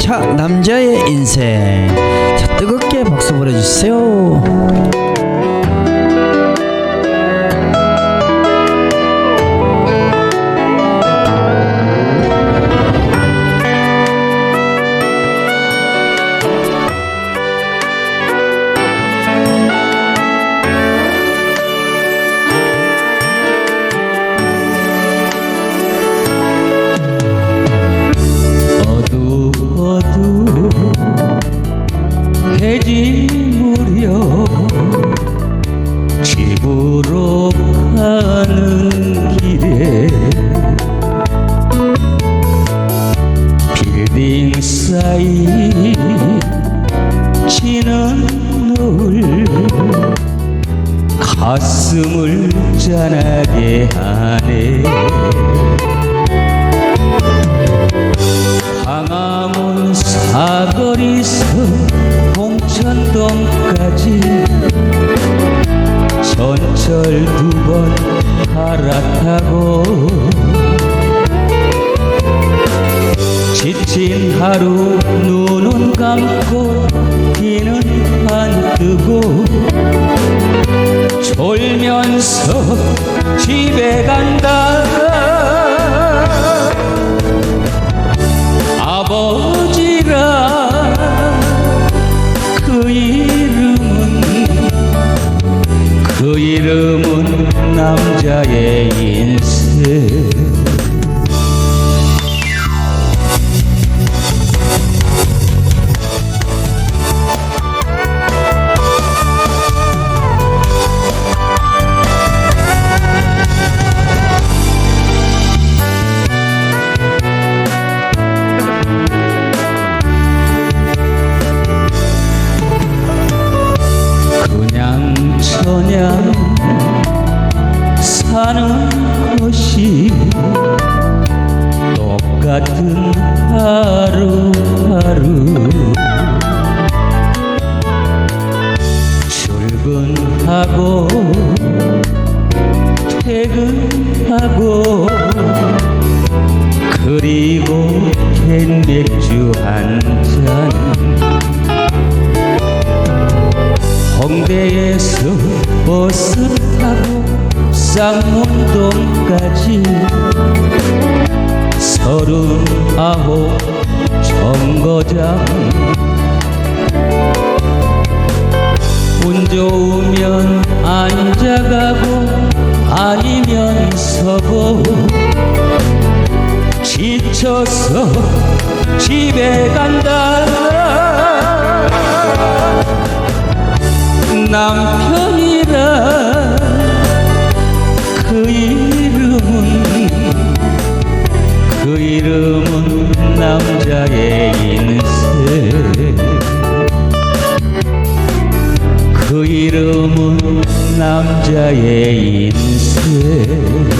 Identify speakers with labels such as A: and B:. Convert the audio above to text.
A: 자 남자의 인생. 자 뜨겁게 박수 보내주세요
B: 사이 지는 노을 가슴을 짠하게 하네. 광화문 사거리서 봉천동까지 전철 두 지친 하루 눈은 감고 귀는 안 뜨고 졸면서 집에 간다. 아버지라 그 이름은 그 이름은 남자의 인생 저냥 사는 것이 똑같은 하루하루. 출근하고 퇴근하고 그리고 캔맥주 한잔 홍대에서 버스 타고 쌍문동까지 서른아홉 정거장. 운 좋으면 앉아가고 아니면 서고 지쳐서 집에 간다 남편이라 그 이름은 그 이름은 남자의 인생. 그 이름은 남자의 인생